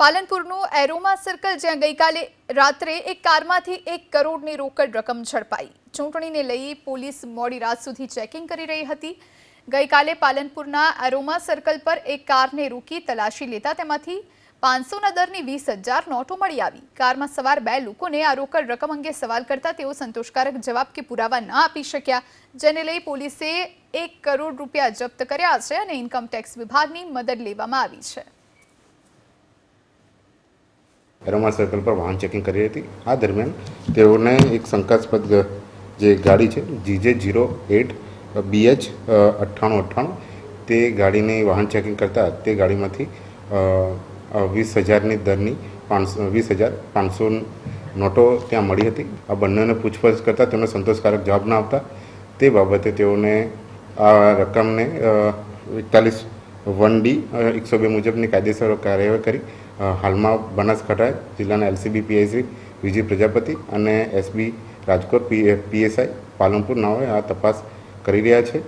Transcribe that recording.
પાલનપુરનું aroma circle, જ્યાં ગઈકાલે રાત્રે એક કારમાંથી એક કરોડની રોકડ રકમ ઝડપાઈ. ચૂંટણીને લઈ પોલીસ મોડી રાત સુધી ચેકિંગ કરી રહી હતી. ગઈકાલે પાલનપુરના એરોમા સર્કલ પર એક કારને રોકી તલાશી લેતા તેમાંથી પાંચસોના દરની વીસ હજાર નોટો મળી આવી. કારમાં સવાર બે લોકોને આ રોકડ રકમ અંગે સવાલ કરતા તેઓ સંતોષકારક જવાબ કે પુરાવા ન આપી શક્યા, જેને લઈ પોલીસે એક કરોડ રૂપિયા જપ્ત કર્યા છે અને ઇન્કમટેક્સ વિભાગની મદદ લેવામાં આવી છે. એરોમા સર્કલ પર વાહન ચેકિંગ કરી હતી. આ દરમિયાન તેઓને એક શંકાસ્પદ જે ગાડી છે જીજે જીરો એટ બીએચ અઠ્ઠાણું અઠ્ઠાણું તે ગાડીની વાહન ચેકિંગ કરતાં તે ગાડીમાંથી વીસ હજારની દરની પાંચસો, વીસ હજાર પાંચસો નોટો ત્યાં મળી હતી. આ બંનેને પૂછપરછ કરતાં તેમને સંતોષકારક જવાબ ના આપતા. તે બાબતે તેઓને આ રકમને એકતાલીસ વન ડી એકસો બે મુજબની કાયદેસર કાર્યવાહી કરી. હાલમાં બનાસકાંઠા જિલ્લાના એલસીબી, પીઆઈસી વિજય પ્રજાપતિ અને એસબી રાજકોટ પીએસઆઈ પાલનપુર નાઓએ આ તપાસ કરી રહ્યા છે.